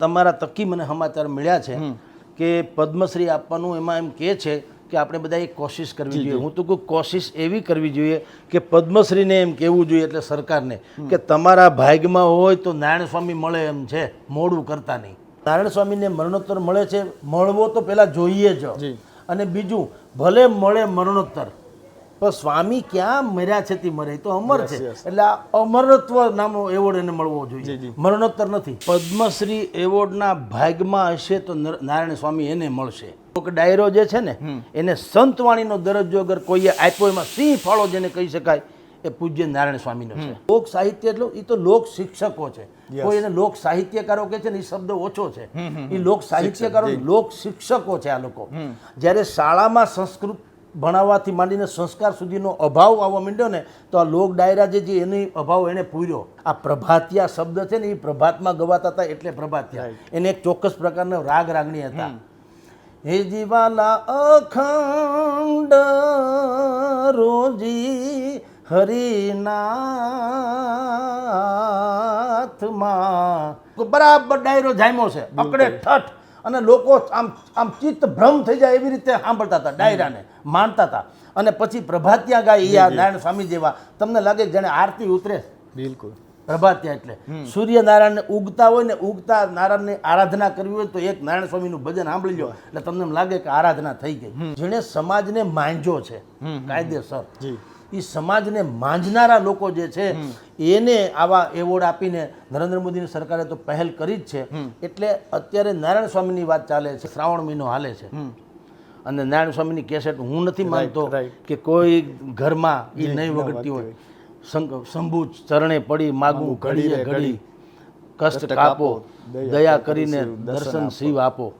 તમારા તકી મને સમાચાર મળ્યા છે કે પદ્મશ્રી આપવાનું એમાં એમ કે છે કે આપણે બધા એક કોશિશ કરવી જોઈએ. હું તો કોઈ કોશિશ એવી કરવી જોઈએ કે પદ્મશ્રીને એમ કહેવું જોઈએ એટલે સરકારને કે તમારા ભાગમાં હોય તો નારાયણ સ્વામી મળે એમ છે. મોડું કરતા નહીં. નારાયણ સ્વામીને મરણોત્તર મળે છે. મળવો તો પહેલાં જોઈએ જ. અને બીજું ભલે મળે મરણોત્તર પણ સ્વામી ક્યાં મર્યા છે તે મરે તો અમર છે. એટલે આ અમરત્વ નામનો એવોર્ડ એને મળવો જોઈએ. મરણોત્તર નથી. પદ્મશ્રી એવોર્ડના ભાગમાં હશે તો નારાયણ સ્વામી એને મળશે. ડાયરો જે છે ને એને સંતવાણીનો દરજ્જો અગર કોઈએ આપ્યો એમાં સિંહ ફાળો જેને કહી શકાય એ પૂજ્ય નારાયણ સ્વામીનો છે. લોક સાહિત્ય એટલે એ તો લોક શિક્ષકો છે. કોઈ એને લોક સાહિત્યકારો કે છે ને એ શબ્દ ઓછો છે. એ લોક સાહિત્યકારો લોક શિક્ષકો છે આ લોકો. જ્યારે શાળામાં સંસ્કૃત ભણાવવાથી માંડીને સંસ્કાર સુધીનો અભાવ આવવા માંડ્યો ને તો આ લોક ડાયરા જે એની અભાવ એને પૂર્યો. આ પ્રભાતિયા શબ્દ છે ને એ પ્રભાતમાં ગવાતા હતા એટલે પ્રભાતિયા. એને એક ચોક્કસ પ્રકારનો રાગ રાગણી હતા. હે જીવાલા અખંડ રોજી હરિનાથમાં. બરાબર ડાયરો જામ્યો છે. અકડે ઠઠ. અને લોકો આમ આમ ચિત્ત ભ્રમ થઈ જાય એવી રીતે સાંભળતા હતા ડાયરાને માનતા હતા. અને પછી પ્રભાતિયા ગાય આ નારાયણ સ્વામી જેવા તમને લાગે જાણે આરતી ઉતરે? બિલકુલ. પ્રભાત્યા એટલે. સૂર્યનારાયણને ઉગતા હોય ને ઉગતા નારાયણની આરાધના કરવી હોય તો એક નારાયણ સ્વામીનું ભજન સાંભળી લો એટલે તમને એમ લાગે કે આરાધના થઈ ગઈ. જેણે સમાજને માંજ્યો છે. કાયદેસર. જી. એ સમાજને માંજનારા લોકો જે છે એને આવા એવોર્ડ આપીને નરેન્દ્ર મોદીની સરકારે તો પહેલ કરી જ છે. એટલે અત્યારે નારાયણ સ્વામીની વાત ચાલે છે શ્રાવણ મહિનો હાલે છે. અને નારાયણ સ્વામીની કેસેટ હું નથી માનતો કે કોઈ ઘરમાં એ નહીં વગડતી હોય. શંભુ ચરણે પડી માગું ઘડીએ ઘડી. કષ્ટ કાપો દયા કરીને દર્શન શિવ આપો.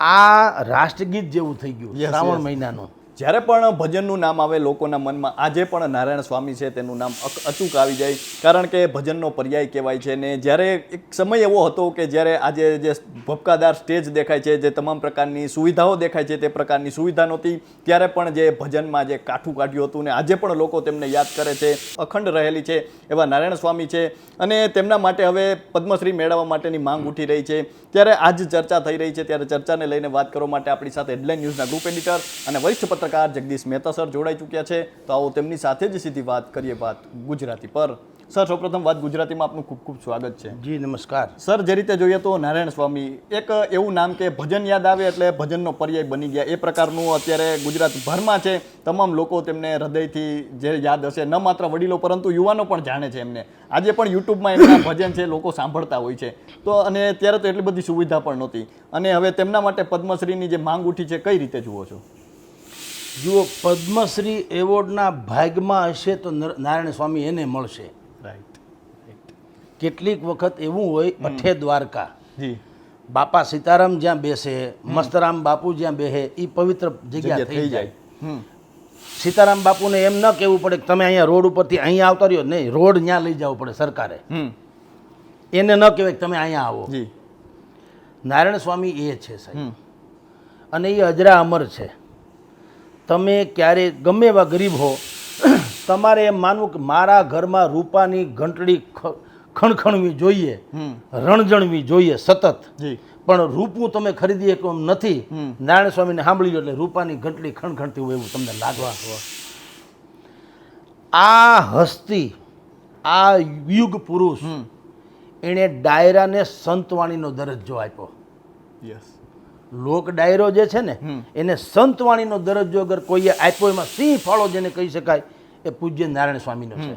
આ રાષ્ટ્રગીત જેવું થઈ ગયું શ્રાવણ. મહિનાનું. જ્યારે પણ ભજનનું નામ આવે લોકોના મનમાં, આજે પણ નારાયણ સ્વામી છે, તેનું નામ અચૂક આવી જાય. કારણ કે ભજનનો પર્યાય કહેવાય છે ને જ્યારે એક સમય એવો હતો કે જ્યારે આજે જે ભપકાદાર સ્ટેજ દેખાય છે, જે તમામ પ્રકારની સુવિધાઓ દેખાય છે, તે પ્રકારની સુવિધા નહોતી. ત્યારે પણ જે ભજનમાં જે કાઠું કાઢ્યું હતું ને આજે પણ લોકો તેમને યાદ કરે છે, અખંડ રહેલી છે એવા નારાયણ સ્વામી છે. અને તેમના માટે હવે પદ્મશ્રી મેળવવા માટેની માંગ ઉઠી રહી છે. ત્યારે આજ ચર્ચા થઈ રહી છે. ત્યારે ચર્ચાને લઈને વાત કરવા માટે આપણી સાથે હેડલાઇન ન્યૂઝના ગ્રુપ એડિટર અને વરિષ્ઠ પત્રકાર જગદીશ મહેતા સર જોડાઈ ચૂક્યા છે. તો આવો તેમની સાથે જ સીધી વાત કરીએ વાત ગુજરાતી પર. સર સૌપ્રથમ વાત ગુજરાતીમાં આપનું ખૂબ ખૂબ સ્વાગત છે. જી નમસ્કાર. સર જે રીતે જોઈએ તો નારાયણ સ્વામી એક એવું નામ કે ભજન યાદ આવે એટલે ભજનનો પર્યાય બની ગયા. એ પ્રકારનું અત્યારે ગુજરાતભરમાં છે. તમામ લોકો તેમને હૃદયથી જે યાદ હશે ન માત્ર વડીલો પરંતુ યુવાનો પણ જાણે છે એમને. આજે પણ યુટ્યુબમાં એમના ભજન છે લોકો સાંભળતા હોય છે. તો અને ત્યારે તો એટલી બધી સુવિધા પણ નહોતી. અને હવે તેમના માટે પદ્મશ્રીની જે માંગ ઉઠી છે કઈ રીતે જુઓ છો? જુઓ પદ્મશ્રી એવોર્ડના ભાગમાં હશે તો નર- નારાયણ સ્વામી એને મળશે. રાઈટ કેટલીક વખત એવું હોય અઠે દ્વારકા. બાપા સીતારામ જ્યાં બેસે મસ્તરામ બાપુ જ્યાં બેસે એ પવિત્ર જગ્યા થઈ જાય. સીતારામ બાપુને એમ ન કહેવું પડે કે તમે અહીંયા રોડ ઉપરથી અહીંયા આવતા રહ્યો. નહીં રોડ ત્યાં લઈ જવું પડે સરકારે. એને ન કહેવાય કે તમે અહીંયા આવો. નારાયણ સ્વામી એ છે સાહેબ. અને એ અજરા અમર છે. તમે ક્યારે ગમે એવા ગરીબ હો તમારે એમ માનવું કે મારા ઘરમાં રૂપાની ઘંટડી ખણખણવી જોઈએ રણજણવી જોઈએ સતત. પણ રૂપું તમે ખરીદી એક એમ નથી. નારાયણ સ્વામીને સાંભળી લો એટલે રૂપાની ઘંટડી ખણખણતી હોય એવું તમને લાગવા આ હસ્તી આ યુગ પુરુષ એણે ડાયરાને સંતવાણીનો દરજ્જો આપ્યો. યસ લોક ડાયરો જે છે ને એને સંતવાણીનો દરજ્જો અગર કોઈએ આપ્યો એમાં સિંહ ફાળો જેને કહી શકાય એ પૂજ્ય નારાયણ સ્વામીનો છે.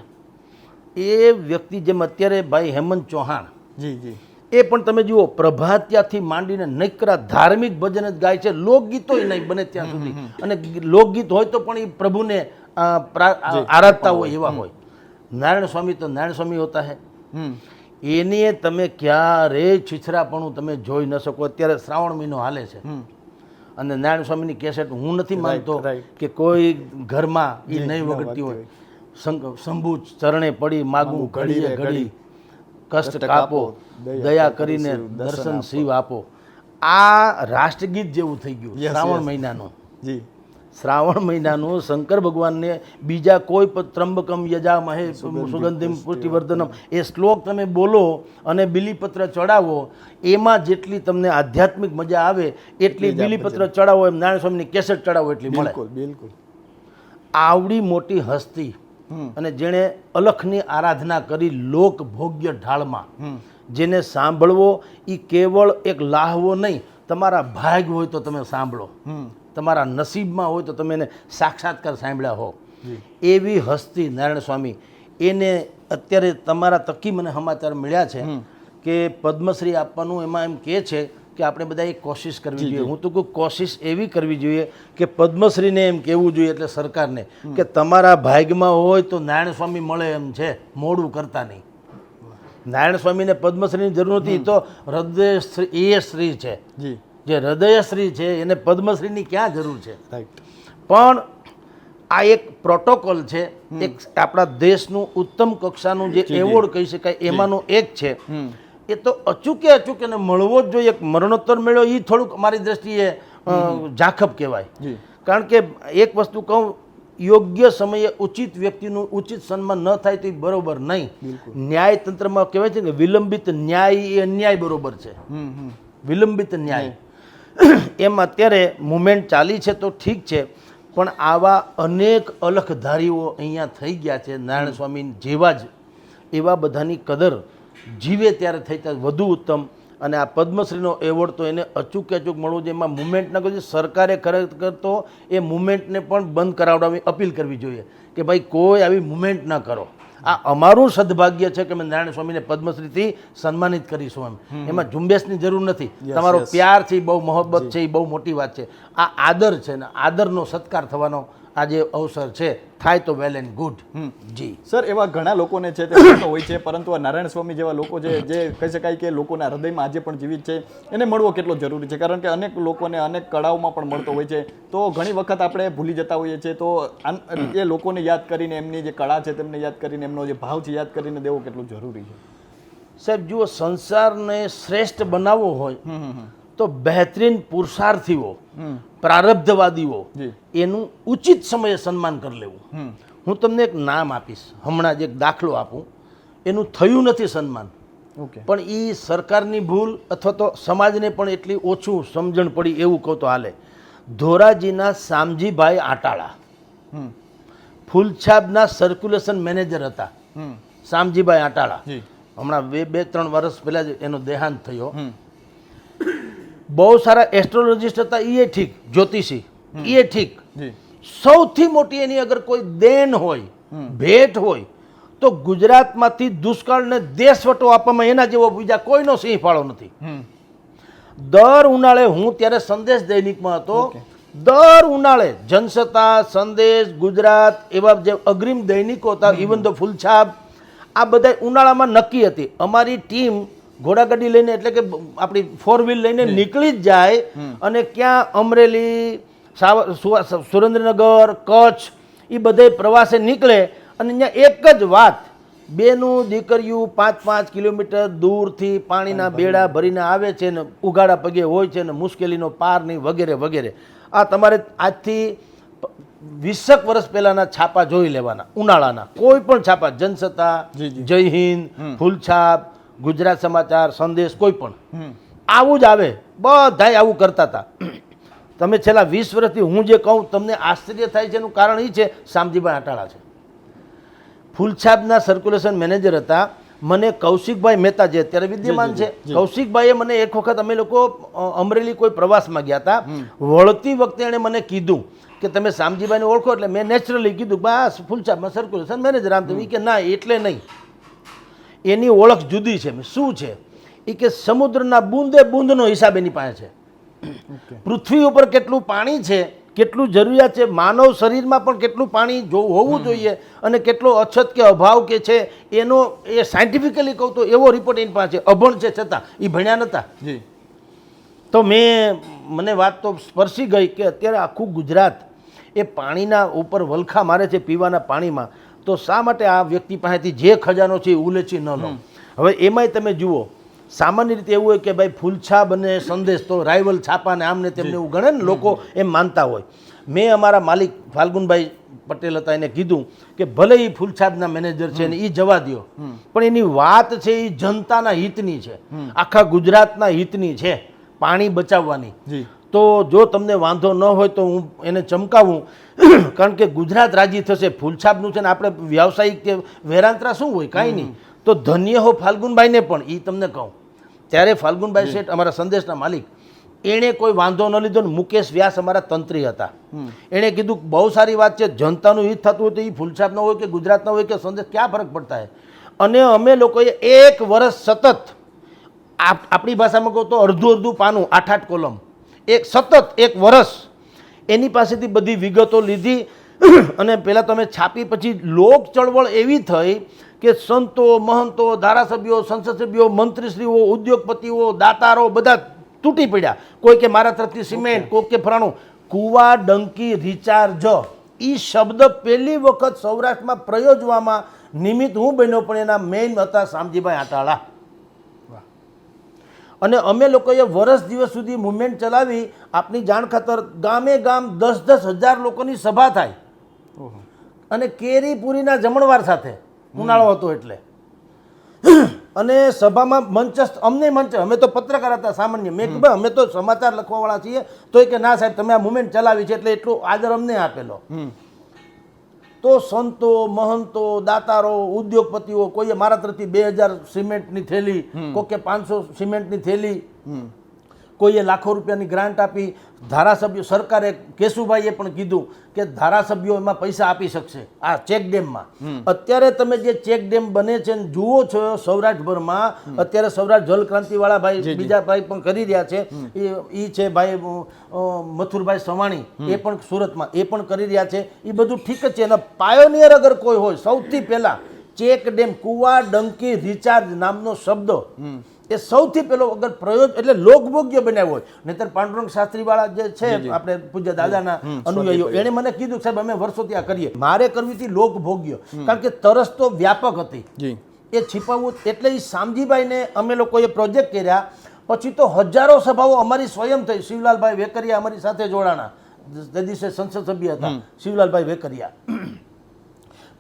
એ વ્યક્તિ જેમ અત્યારે ભાઈ હેમંત ચૌહાણ જી જી. એ પણ તમે જુઓ પ્રભાત્યાથી માંડીને નકરા ધાર્મિક ભજન જ ગાય છે. લોકગીતો નહીં બને ત્યાં સુધી. અને લોકગીત હોય તો પણ એ પ્રભુને આરાધતા હોય એવા હોય. નારાયણ સ્વામી તો નારાયણ સ્વામી હોતા હે. એની તમે ક્યારેય છીછરાપણું તમે જોઈ ન શકો. અત્યારે શ્રાવણ મહિનો હાલે છે. અને નારાયણ સ્વામીની કેસેટ હું નથી માનતો. કે કોઈ ઘરમાં એ નહીં વગડતી હોય. શંભુ ચરણે પડી માગવું ઘડીએ ઘડી. કષ્ટ કાપો દયા કરીને દર્શન શિવ આપો. આ રાષ્ટ્રગીત જેવું થઈ ગયું શ્રાવણ. મહિનાનું. જી. શ્રાવણ મહિનાનું શંકર ભગવાનને બીજા કોઈ ત્રંબકમ યજા મહે સુગંધિમ પુષ્ટિવર્ધનમ. એ શ્લોક તમે બોલો અને બિલીપત્ર ચડાવો એમાં જેટલી તમને આધ્યાત્મિક મજા આવે એટલી બિલીપત્ર ચડાવો એમ નારાયણ સ્વામીની કેસેટ ચડાવો એટલી મળે. બિલકુલ બિલકુલ. આવડી મોટી હસ્તી અને જેણે અલખની આરાધના કરી લોક ભોગ્ય ઢાળમાં. જેને સાંભળવો એ કેવળ એક લાહવો નહીં તમારા ભાગ હોય તો તમે સાંભળો. તમારા નસીબમાં હોય તો તમે એને સાક્ષાત્કાર સાંભળ્યા હો. એવી હસ્તી નારાયણ સ્વામી એને અત્યારે તમારા તકી મને સમાચાર મળ્યા છે કે પદ્મશ્રી આપવાનું એમાં એમ કહે છે કે આપણે બધા એ કોશિશ કરવી જોઈએ. હું તો કહું કોશિશ એવી કરવી જોઈએ કે પદ્મશ્રીને એમ કહેવું જોઈએ એટલે સરકારને કે તમારા ભાગમાં હોય તો નારાયણ સ્વામી મળે એમ છે. મોડું કરતા નહીં. નારાયણ સ્વામીને પદ્મશ્રીની જરૂર નથી તો હૃદય એ શ્રી છે. જી હૃદયશ્રી છે એને પદ્મશ્રીની ક્યાં જરૂર છે? પણ આ એક પ્રોટોકોલ છે એક આપણા દેશનું ઉત્તમ કક્ષાનું જે એવોર્ડ કહી શકાય એમાંનું એક છે. એ તો અચૂકે અચૂકે એને મળવો જ જોઈએ એક મરણોત્તર મેળ્યો એ થોડુંક મારી દ્રષ્ટિએ ઝાખપ કહેવાય. કારણ કે એક વસ્તુ કહું યોગ્ય સમયે ઉચિત વ્યક્તિનું ઉચિત સન્માન ન થાય તો એ બરોબર નહીં. ન્યાયતંત્રમાં કહેવાય છે કે વિલંબિત ન્યાય એ અન્યાય બરોબર છે. વિલંબિત ન્યાય. એમ અત્યારે મુમેન્ટ ચાલી છે તો ઠીક છે, પણ આવા અનેક અલખધારીઓ અહીંયા થઈ ગયા છે, નારાયણ સ્વામી જેવા જ, એવા બધાની કદર જીવે ત્યારે થઈ ત્યારે વધુ ઉત્તમ. અને આ પદ્મશ્રીનો એવોર્ડ તો એને અચૂકે અચૂક મળવો જોઈએ, એમાં મુમેન્ટ ના જોઈએ, સરકારે ખરેખર તો એ મુમેન્ટને પણ બંધ કરાવડાવી અપીલ કરવી જોઈએ કે ભાઈ કોઈ આવી મુમેન્ટ ન કરો. આ અમારું સદભાગ્ય છે કે અમે નારાયણ સ્વામીને પદ્મશ્રીથી સન્માનિત કરીશું એમ. એમાં ઝુંબેશની જરૂર નથી. તમારો પ્યાર છે એ બહુ મોહબ્બત છે એ બહુ મોટી વાત છે. આ આદર છે ને આદરનો સત્કાર થવાનો આ જે અવસર છે થાય તો વેલ એન્ડ ગુડ જી. સર એવા ઘણા લોકોને છે તે હોય છે પરંતુ આ નારાયણ સ્વામી જેવા લોકો છે જે કહી શકાય કે લોકોના હૃદયમાં આજે પણ જીવિત છે એને મળવો કેટલો જરૂરી છે? કારણ કે અનેક લોકોને અનેક કળાઓમાં પણ મળતો હોય છે. તો ઘણી વખત આપણે ભૂલી જતા હોઈએ છીએ. તો એ લોકોને યાદ કરીને એમની જે કળા છે તેમને યાદ કરીને એમનો જે ભાવ છે યાદ કરીને દેવો કેટલો જરૂરી છે? સાહેબ જુઓ સંસારને શ્રેષ્ઠ બનાવવો હોય તો બહેતરીન પુરુષાર્થીઓ પ્રારબ્ધવાદીઓ એનું ઉચિત સમયે સન્માન કરી લેવું. હું તમને એક નામ આપીશ. હમણાં જ એક દાખલો આપું. એનું થયું નથી સન્માન. પણ એ સરકારની ભૂલ અથવા તો સમાજને પણ એટલી ઓછું સમજણ પડી એવું કહું તો હાલે. ધોરાજીના શામજીભાઈ આટાળા. ફૂલછાબના સર્ક્યુલેશન મેનેજર હતા. સામજીભાઈ આટાળા. હમણાં બે બે ત્રણ વર્ષ પહેલાં જ એનો દેહાંત થયો. બહુ સારા એસ્ટ્રોલોજિસ્ટ હતા એ ઠીક જ્યોતિષી. એ ઠીક. સૌથી મોટી એની અગર કોઈ દેન હોય ભેટ હોય તો ગુજરાતમાંથી દુષ્કાળને દેશવટો આપવામાં એના જેવો બીજા કોઈનો સિંહ ફાળો નથી દર ઉનાળે હું ત્યારે સંદેશ દૈનિકમાં હતો દર ઉનાળે જનસત્તા સંદેશ ગુજરાત એવા જે અગ્રીમ દૈનિકો હતા ઇવન ધ ફૂલછાપ આ બધા ઉનાળામાં નક્કી હતી. અમારી ટીમ ઘોડાગાડી લઈને એટલે કે આપણી ફોર વ્હીલ લઈને નીકળી જ જાય અને ક્યાં અમરેલી સુરેન્દ્રનગર કચ્છ એ બધે પ્રવાસે નીકળે અને અહીંયા એક જ વાત બેનું દીકરીયું પાંચ પાંચ કિલોમીટર દૂરથી પાણીના બેડા ભરીને. આવે છે ને ઉઘાડા પગે હોય છે ને મુશ્કેલીનો પાર નહીં વગેરે વગેરે. આ તમારે આજથી વીસક વર્ષ પહેલાના છાપા જોઈ લેવાના ઉનાળાના. કોઈ પણ છાપા જનસત્તા. જય હિન્દ ફૂલછાપ ગુજરાત સમાચાર સંદેશ કોઈ પણ આવું જ આવે. બધાય આવું કરતા હતા. તમે છેલ્લા વીસ વર્ષથી હું જે કહું તમને આશ્ચર્ય થાય છે એનું કારણ એ છે શામજીભાઈ આટાળા છે. ફૂલછાપના સર્ક્યુલેશન મેનેજર હતા. મને કૌશિકભાઈ મહેતા જે અત્યારે વિદ્યમાન છે. કૌશિકભાઈએ મને એક વખત અમે લોકો અમરેલી કોઈ પ્રવાસમાં ગયા હતા. વળતી વખતે એણે મને કીધું કે તમે શામજીભાઈને ઓળખો એટલે મેં નેચરલી કીધું બસ ફૂલછાપમાં સર્ક્યુલેશન મેનેજર આમ તો કે ના એટલે નહીં. એની ઓળખ જુદી છે. શું છે? એ કે સમુદ્રના બૂંદે બૂંદનો હિસાબ એની પાસે છે. પૃથ્વી ઉપર કેટલું પાણી છે કેટલું જરૂરિયાત છે માનવ શરીરમાં પણ કેટલું પાણી જો હોવું જોઈએ અને કેટલો અછત કે અભાવ કે છે એનો એ સાયન્ટિફિકલી કહું તો એવો રિપોર્ટ એની પાસે અભણ છે છતાં. એ ભણ્યા નહોતા તો મેં મને વાત તો સ્પર્શી ગઈ કે અત્યારે આખું ગુજરાત એ પાણીના ઉપર વલખા મારે છે પીવાના પાણીમાં. તો શા માટે આ વ્યક્તિ પાસેથી જે ખજાનો છે એ ઉલેચી ન લો? હવે એમાંય તમે જુઓ સામાન્ય રીતે એવું હોય કે ભાઈ ફૂલછાપ અને સંદેશ તો રાઇવલ છાપાને આમને આમ ને તેમને એવું ગણે ને લોકો એમ માનતા હોય. મેં અમારા માલિક ફાલ્ગુનભાઈ પટેલ હતા એને કીધું કે ભલે એ ફૂલછાપના મેનેજર છે ને એ જવા દ્યો પણ એની વાત છે એ જનતાના હિતની છે. આખા ગુજરાતના હિતની છે પાણી બચાવવાની. તો જો તમને વાંધો ન હોય તો હું એને ચમકાવું. કારણ કે ગુજરાત રાજી થશે. ફૂલછાપનું છે ને આપણે વ્યાવસાયિક કે વેરાંતરા શું હોય? કાંઈ નહીં. તો ધન્ય હો ફાલ્ગુનભાઈને પણ એ તમને કહું. ત્યારે ફાલ્ગુનભાઈ શેઠ અમારા સંદેશના માલિક એણે કોઈ વાંધો ન લીધો ને મુકેશ વ્યાસ અમારા તંત્રી હતા. એણે કીધું બહુ સારી વાત છે જનતાનું હિત થતું હોય તો એ ફૂલછાપનો હોય કે ગુજરાતનો હોય કે સંદેશ ક્યાં ફરક પડતા હોય અને અમે લોકોએ એક વર્ષ સતત આપ- આપણી ભાષામાં કહું તો અડધું અડધું પાનું આઠ આઠ કોલમ એક સતત એક વર્ષ એની પાસેથી બધી વિગતો લીધી. અને પહેલાં તમે છાપી પછી લોક ચળવળ એવી થઈ કે સંતો મહંતો ધારાસભ્યો સંસદ સભ્યો મંત્રીશ્રીઓ ઉદ્યોગપતિઓ દાતારો બધા તૂટી પડ્યા. કોઈ કે મારા તરફથી સિમેન્ટ કોઈ કે ફરાણું કુવા ડંકી રિચાર્જ. એ શબ્દ પહેલી વખત સૌરાષ્ટ્રમાં પ્રયોજવામાં નિમિત્ત હું બન્યો પણ એના મેઇન હતા શામજીભાઈ આટાળા. અને અમે લોકોએ વર્ષ દિવસ સુધી મુવમેન્ટ ચલાવી આપની જાણ ખાતર ગામે ગામ દસ દસ હજાર લોકોની સભા થાય. અને કેરી પૂરીના જમણવાર સાથે ઉનાળો હતો એટલે. અને સભામાં મંચસ્થ અમને મંચ અમે તો પત્રકાર હતા સામાન્ય. મેં કીધું ભાઈ અમે તો સમાચાર લખવાવાળા છીએ તો કે ના સાહેબ તમે આ મુવમેન્ટ ચલાવી છે એટલે એટલો આદર અમને આપેલો. તો સંતો મહંતો દાતારો ઉદ્યોગપતિઓ કોઈએ મારા તરફથી બે હજાર સિમેન્ટની થેલી કોકે પાંચસો સિમેન્ટની થેલી કોઈએ લાખો રૂપિયાની ગ્રાન્ટ આપી ધારાસભ્યો સરકારે કેશુભાઈએ પણ કીધું કે ધારાસભ્યો એમાં પૈસા આપી શકશે આ ચેક ડેમમાં. અત્યારે તમે જે ચેક ડેમ બને છે ને જુઓ છો સૌરાષ્ટ્રભરમાં અત્યારે સૌરાષ્ટ્ર જલક્રાંતિવાળા ભાઈ બીજા ભાઈ પણ કરી રહ્યા છે. એ છે ભાઈ મથુરભાઈ સવાણી એ પણ સુરતમાં એ પણ કરી રહ્યા છે. એ બધું ઠીક જ છે. અને પાયોનિયર અગર કોઈ હોય સૌથી પહેલા ચેક ડેમ કુવા ડંકી રિચાર્જ નામનો શબ્દ એ સૌથી પહેલો અગર પ્રયોગ એટલે લોકભોગ્ય બનાવ્યો હોય. નહીતર પાંડુરંગ શાસ્ત્રી વાળા જે છે આપણે પૂજ્ય દાદાના અનુયાયીઓ એણે મને કીધું સાહેબ અમે વર્ષોથી આ કરીએ. મારે કરવી હતી લોકભોગ્ય કારણ કે તરસ તો વ્યાપક હતી. એ છીપાવવું એટલે એ શામજીભાઈને અમે લોકોએ પ્રોજેક્ટ કર્યા. પછી તો હજારો સભાઓ અમારી સ્વયં થઈ. શિવલાલભાઈ વેકરિયા અમારી સાથે જોડાણા. તે દિવસે સંસદ સભ્ય હતા. શિવલાલભાઈ વેકરિયા.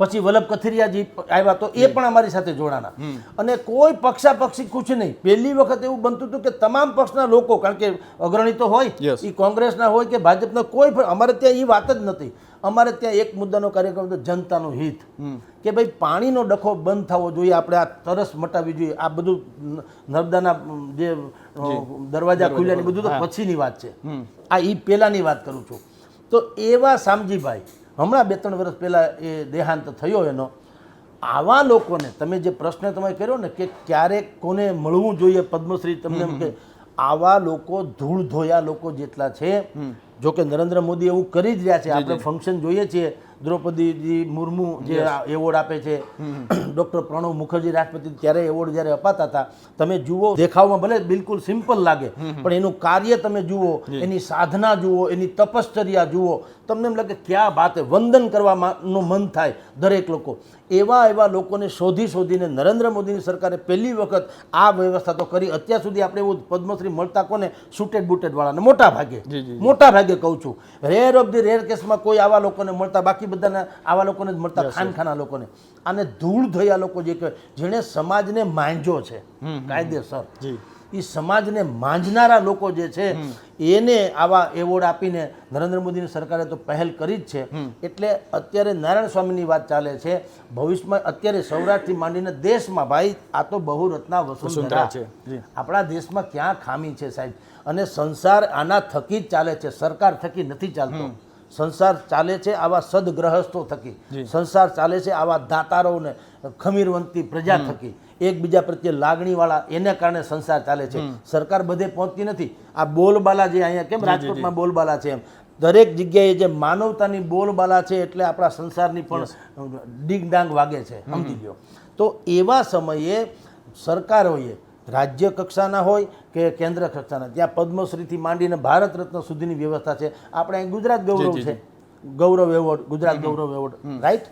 પછી વલ્લભ કથિરિયાજી આવ્યા તો એ પણ અમારી સાથે જોડાણા. અને કોઈ પક્ષાપક્ષી કુછ નહીં. પહેલી વખત એવું બનતું હતું કે તમામ પક્ષના લોકો કારણ કે અગ્રણી તો હોય એ કોંગ્રેસના હોય કે ભાજપના કોઈ પણ અમારે ત્યાં એ વાત જ નથી અમારે ત્યાં એક મુદ્દાનો કાર્યક્રમ હતો જનતાનું હિત. કે ભાઈ પાણીનો ડખો બંધ થવો જોઈએ આપણે આ તરસ મટાવી જોઈએ. આ બધું નર્મદાના જે દરવાજા ખુલ્યા ને બધું તો પછીની વાત છે. આ એ પહેલાંની વાત કરું છું. તો એવા શામજીભાઈ હમણાં બે ત્રણ વર્ષ પહેલાં એ દેહાંત થયો એનો. આવા લોકોને તમે જે પ્રશ્ન તમે કર્યો ને કે ક્યારેક કોને મળવું જોઈએ પદ્મશ્રી તમને એમ કે આવા લોકો ધૂળ ધોયા લોકો જેટલા છે જો કે નરેન્દ્ર મોદી એવું કરી જ રહ્યા છે. આપણે ફંક્શન જોઈએ છીએ. દ્રૌપદીજી મુર્મુ જે એવોર્ડ આપે છે ડૉક્ટર પ્રણવ મુખર્જી રાષ્ટ્રપતિ ત્યારે એવોર્ડ જ્યારે અપાતા હતા તમે જુઓ દેખાવમાં ભલે બિલકુલ સિમ્પલ લાગે પણ એનું કાર્ય તમે જુઓ એની સાધના જુઓ એની તપશ્ચર્યા જુઓ તમને એમ લાગે ક્યાં વાત વંદન કરવાનું મન થાય દરેક લોકો. એવા એવા લોકોને શોધી શોધીને નરેન્દ્ર મોદીની સરકારે પહેલી વખત આ વ્યવસ્થા તો કરી. અત્યાર સુધી આપણે એવું પદ્મશ્રી મળતા કોને? સુટેડ બુટેડવાળાને મોટા ભાગે. મોટા ભાગે કહું છું. રેર ઓફ ધી રેર કેસમાં કોઈ આવા લોકોને મળતા બાકી બધાને આવા લોકોને જ મળતા ખાનખાના લોકોને. આને ધૂળ થયા લોકો જે કહે જેણે સમાજને માંજ્યો છે. કાયદેસર. જી. એ સમાજને માંજનારા લોકો જે છે એને આવા એવોર્ડ આપીને નરેન્દ્ર મોદીની સરકારે તો પહેલ કરી જ છે. એટલે અત્યારે નારાયણ સ્વામીની વાત ચાલે છે. ભવિષ્યમાં અત્યારે સૌરાષ્ટ્રથી માંડીને દેશમાં ભાઈ આ તો બહુરત્ના વસુંધરા. વસુંધરા છે. આપણા દેશમાં ક્યાં ખામી છે સાહેબ? અને સંસાર આના થકી જ ચાલે છે. સરકાર થકી નથી ચાલતો. સંસાર ચાલે છે આવા સદગ્રહસ્થો થકી. સંસાર ચાલે છે આવા દાતારોને ખમીરવંતી પ્રજા થકી. એકબીજા પ્રત્યે લાગણીવાળા એને કારણે સંસાર ચાલે છે. સરકાર બધે પહોંચતી નથી. આ બોલબાલા જે અહીંયા કેમ રાજકોટમાં બોલબાલા છે એમ. દરેક જગ્યાએ જે માનવતાની બોલબાલા છે એટલે આપણા સંસારની પણ ડીંગ ડાંગ વાગે છે. સમજી ગયો. તો એવા સમયે સરકારોએ રાજ્ય કક્ષાના હોય કે કેન્દ્ર કક્ષાના ત્યાં પદ્મશ્રીથી માંડીને ભારત રત્ન સુધીની વ્યવસ્થા છે. આપણે અહીં ગુજરાત ગૌરવ છે. Gaurav award Gujarat Gaurav award. Right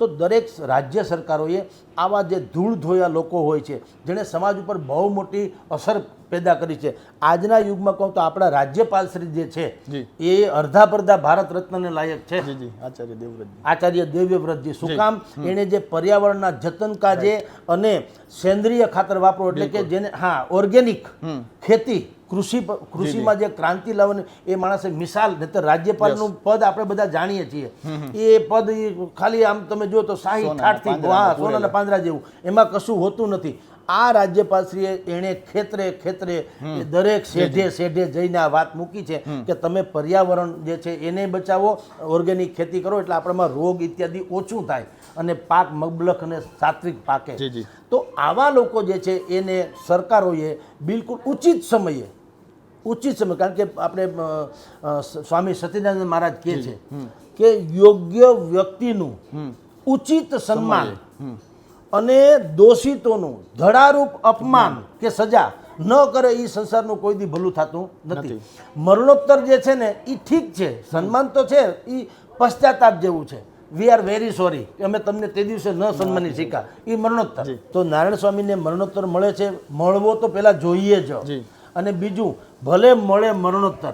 તો દરેક રાજ્ય સરકારોએ આવા જે ધૂળ ધોયા લોકો હોય છે જેણે સમાજ ઉપર બહુ મોટી અસર પેદા કરી છે. આજના યુગમાં કહું તો આપણા રાજ્યપાલશ્રી જે છે એ અડધા પડધા ભારત રત્નને લાયક છે. આચાર્ય દેવવ્રતજી. આચાર્ય દેવવ્રતજી શું કામ? એણે જે પર્યાવરણના જતન કાજે અને સેન્દ્રિય ખાતર વાપરો એટલે કે જેને હા ઓર્ગેનિક ખેતી કૃષિ કૃષિમાં જે ક્રાંતિ લાવવાની એ માણસે મિસાલ નહીંતર રાજ્યપાલનું પદ આપણે બધા જાણીએ છીએ. એ પદ ખાલી આમ તમે જો તો શાહી ઠાઠથી સોનાના પાંદડા જેવું. એમાં કશું હોતું નથી. આ રાજ્યપાલશ્રીએ એણે ખેતરે ખેતરે દરેક શેઢે શેઢે જઈને આ વાત મૂકી છે કે તમે પર્યાવરણ જે છે એને બચાવો ઓર્ગેનિક ખેતી કરો એટલે આપણામાં રોગ ઇત્યાદિ ઓછું થાય અને પાક મબલખ અને સાત્વિક પાકે. તો આવા લોકો જે છે એને સરકારોએ બિલકુલ ઉચિત સમયે ઉચિત સમય કારણ કે આપણે સ્વામી સત્યનારાયણ મહારાજ કહે છે કે યોગ્ય વ્યક્તિનું ઉચિત સન્માન અને દોષિતોનું ધડારૂપ અપમાન કે સજા ન કરે એ સંસારનું કોઈ દી ભલું થતું નથી. મરણોત્તર જે છે ને એ ઠીક છે સન્માન તો છે એ પશ્ચાતાપ જેવું છે. વી આર વેરી સોરી કે અમે તમને તે દિવસે ન સન્માની શીખા એ મરણોત્તર. તો નારાયણ સ્વામીને મરણોત્તર મળે છે મળવો તો પહેલાં જોઈએ જ. જી. અને બીજું ભલે મળે મરણોત્તર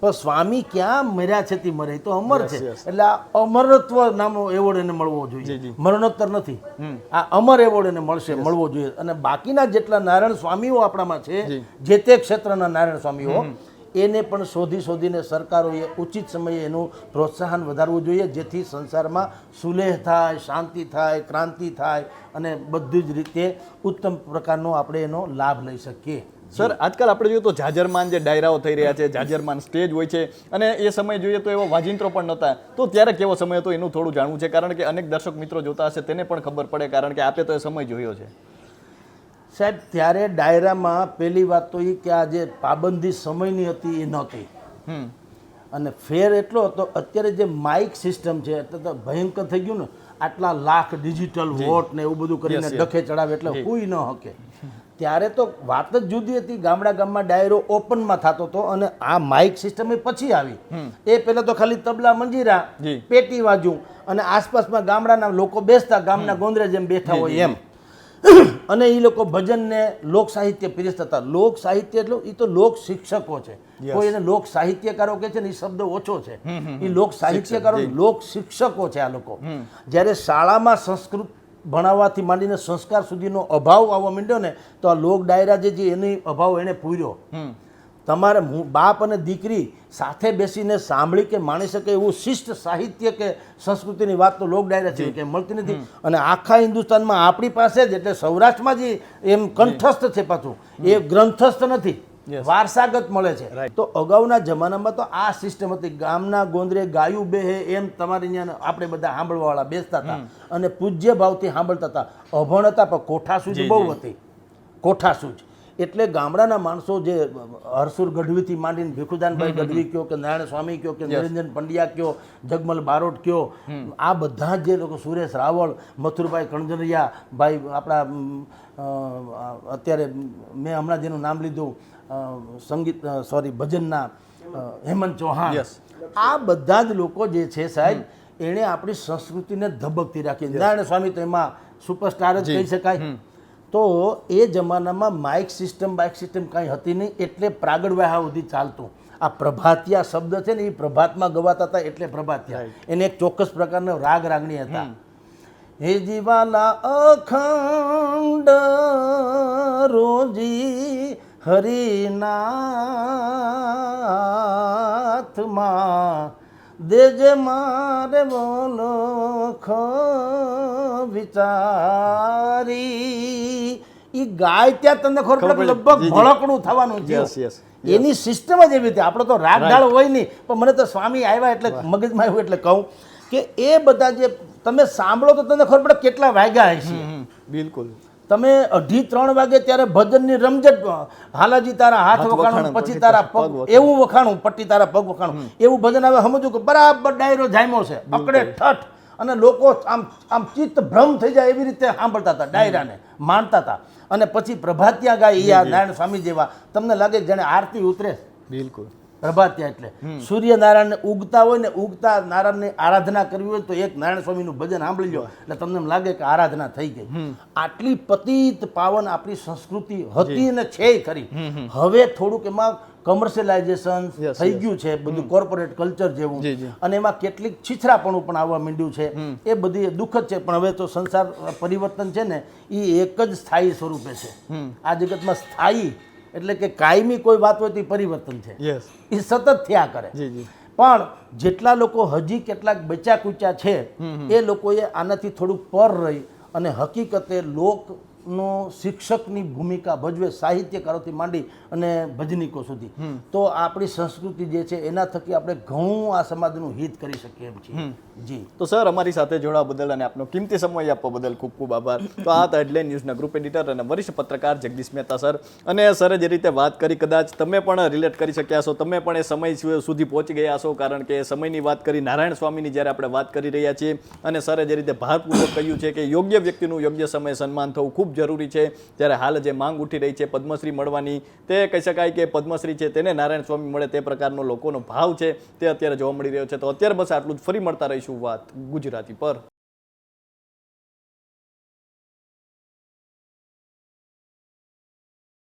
પણ સ્વામી ક્યાં મર્યા છે તે મરે તો અમર છે. એટલે આ અમરત્વ નામનો એવોર્ડ એને મળવો જોઈએ. મરણોત્તર નથી. આ અમર એવોર્ડ એને મળશે મળવો જોઈએ. અને બાકીના જેટલા નારાયણ સ્વામીઓ આપણામાં છે જે. તે ક્ષેત્રના નારાયણ સ્વામીઓ એને પણ શોધી શોધીને સરકારોએ ઉચિત સમયે એનું પ્રોત્સાહન વધારવું જોઈએ જેથી સંસારમાં સુલેહ થાય શાંતિ થાય ક્રાંતિ થાય અને બધી જ રીતે ઉત્તમ પ્રકારનો આપણે એનો લાભ લઈ શકીએ. સર આજકાલ આપણે જોઈએ તો જાજરમાન જે ડાયરાઓ થઈ રહ્યા છે જાજરમાન સ્ટેજ હોય છે અને એ સમય જોઈએ તો એવો વાજિંત્રો પણ નહોતા. તો ત્યારે કેવો સમય હતો એનું થોડું જાણવું છે કારણ કે અનેક દર્શક મિત્રો જોતા હશે તેને પણ ખબર પડે કારણ કે આપે તો એ સમય જોયો છે. સાહેબ ત્યારે ડાયરામાં પહેલી વાત તો એ કે આ જે પાબંદી સમયની હતી એ નહોતી. અને ફેર એટલો હતો અત્યારે જે માઇક સિસ્ટમ છે એટલે તો ભયંકર થઈ ગયું ને આટલા લાખ ડિજિટલ વોટ ને એવું બધું કરીને. ડખે ચડાવે એટલે કોઈ ન હકે. ત્યારે તો વાત જ જુદી હતી. ગામડા ગામમાં ડાયરો ઓપનમાં થતો હતો અને આ માઇક સિસ્ટમ એ પછી આવી. એ પહેલા તો ખાલી તબલા મંજીરા પેટી વાજુ અને આસપાસમાં ગામડાના લોકો બેસતા ગામના ગોંદરે જેમ બેઠા હોય એમ. અને એ લોકો ભજનને લોક સાહિત્ય પીરસતા હતા. લોક સાહિત્ય એટલે એ તો લોક શિક્ષકો છે. કોઈ એને લોક સાહિત્યકારો કે છે ને એ શબ્દ ઓછો છે. એ લોક સાહિત્યકારો લોક શિક્ષકો છે આ લોકો. જ્યારે શાળામાં સંસ્કૃત ભણાવવાથી માંડીને સંસ્કાર સુધીનો અભાવ આવવા માંડ્યો ને તો આ લોક ડાયરા જે એની અભાવ એને પૂર્યો. તમારે બાપ અને દીકરી સાથે બેસીને સાંભળી કે માણી શકે એવું શિષ્ટ સાહિત્ય કે સંસ્કૃતિની વાત તો લોક ડાયરા છે કે મળતી નથી. અને આખા હિન્દુસ્તાનમાં આપણી પાસે જ એટલે સૌરાષ્ટ્રમાં જે એમ કંઠસ્થ છે પાછું. એ ગ્રંથસ્થ નથી. વારસાગત મળે છે. તો અગાઉના જમાનામાં તો આ સિસ્ટમ હતી. ગામના ગોંદરે ગાયું બેહે એમ તમારે ત્યાં આપણે બધા સાંભળવાવાળા બેસતા હતા. અને પૂજ્ય ભાવથી સાંભળતા હતા. અભણ હતા પણ કોઠાસૂજ બહુ હતી. કોઠાસૂજ. એટલે ગામડાના માણસો જે હરસુર ગઢવીથી માંડીને ભીખુદાનભાઈ ગઢવી કયો કે નારાયણ સ્વામી કયો કે નિરંજન પંડ્યા કયો જગમલ બારોટ કયો આ બધા જે લોકો સુરેશ રાવળ મથુરભાઈ કણજરિયા ભાઈ આપણા અત્યારે મેં હમણાં જેનું નામ લીધું સંગીત સોરી ભજનના હેમંત ચૌહાણ. આ બધા જ લોકો જે છે સાહેબ એણે આપણી સંસ્કૃતિને ધબકતી રાખી. નારાયણ સ્વામી તો એમાં સુપરસ્ટાર જ કહી શકાય. તો એ જમાનામાં માઇક સિસ્ટમ બાઇક સિસ્ટમ કાંઈ હતી નહીં એટલે પ્રાગળ વ્યાહ સુધી ચાલતું. આ પ્રભાતિયા શબ્દ છે ને એ પ્રભાતમાં ગવાતા હતા એટલે પ્રભાતિયા. એને એક ચોક્કસ પ્રકારનો રાગ રાગણી હતા. હે જીવાલા અખંડ રોજી હરિનાથમાં દેજે મારે બોલો ખો વિચારી. એ ગાય ત્યાં તમને ખબર પડે લગભગ. ભળકણું થવાનું છે. એની સિસ્ટમ જ એવી હતી. આપણો તો રાગ ઢાળ હોય નહીં. પણ મને તો સ્વામી આવ્યા એટલે મગજમાં આવ્યું એટલે કહું કે એ બધા જે તમે સાંભળો તો તમને ખબર પડે કેટલા વાગ્યા હશે. બિલકુલ. તમે અઢી ત્રણ વાગે ત્યારે ભજનની રમઝટ હાલાજી તારા હાથ વખાણું પછી તારા પગ એવું વખાણું પટ્ટી તારા પગ વખાણું. એવું ભજન હવે સમજવું કે બરાબર ડાયરો જામ્યો છે. અકડે ઠઠ. અને લોકો આમ આમ ચિત્ત ભ્રમ થઈ જાય એવી રીતે સાંભળતા હતા ડાયરાને માનતા હતા. અને પછી પ્રભાતિયા ગાય યા નારાયણ સ્વામી જેવા. તમને લાગે જેને જાણે આરતી ઉતરે? બિલકુલ. પ્રભાત્યા એટલે. સૂર્યનારાયણને ઉગતા હોય ને ઉગતા નારાયણની આરાધના કરવી હોય તો એક નારાયણ સ્વામીનું ભજન સાંભળી લો એટલે તમને એમ લાગે કે આરાધના થઈ ગઈ. આટલી પતિત પાવન આપણી સંસ્કૃતિ હતી અને છે ખરી. હવે થોડુંક એમાં કમર્શિયલાઇઝેશન થઈ ગયું છે બધું કોર્પોરેટ કલ્ચર જેવું. અને એમાં કેટલીક છીછરાપણું પણ આવવા માંડ્યું છે. એ બધી દુઃખદ છે પણ હવે તો સંસાર પરિવર્તન છે ને એ એક જ સ્થાયી સ્વરૂપે છે. આ જગતમાં સ્થાયી એટલે કે કાયમી કોઈ વાત હોય તો પરિવર્તન છે. એ સતત થયા કરે. પણ જેટલા લોકો હજી કેટલાક બચ્યા કૂચ્યા છે એ લોકોએ આનાથી થોડુંક પર રહી અને હકીકતે લોકનો શિક્ષકની ભૂમિકા ભજવે સાહિત્યકારોથી માંડી અને ભજનીકો સુધી. તો આપણી સંસ્કૃતિ જે છે એના થકી આપણે ઘણું આ સમાજનું હિત કરી શકીએ એમ છીએ. જી. તો સર અમારી સાથે જોડાવા બદલ અને આપનો કિંમતી સમય આપવા બદલ ખૂબ ખૂબ આભાર. તો આ હતા હેડલાઇન ન્યૂઝના ગ્રુપ એડિટર અને વરિષ્ઠ પત્રકાર જગદીશ મહેતા સર. અને સરે જે રીતે વાત કરી કદાચ તમે પણ રિલેટ કરી શક્યા છો તમે પણ એ સમય સુધી પહોંચી ગયા છો કારણ કે સમયની વાત કરી નારાયણ સ્વામીની જ્યારે આપણે વાત કરી રહ્યા છીએ. અને સરે જે રીતે ભારપૂર્વક કહ્યું છે કે યોગ્ય વ્યક્તિનું યોગ્ય સમય સન્માન થવું ખૂબ જરૂરી છે. ત્યારે હાલ જે માંગ ઉઠી રહી છે પદ્મશ્રી મળવાની, તે કહી શકાય કે પદ્મશ્રી છે તેને નારાયણ સ્વામી મળે તે પ્રકારનો લોકોનો ભાવ છે, તે અત્યારે જોવા મળી રહ્યો છે. તો અત્યારે બસ આટલું જ. ફરી મળતા રહીશું વાત ગુજરાતી પર.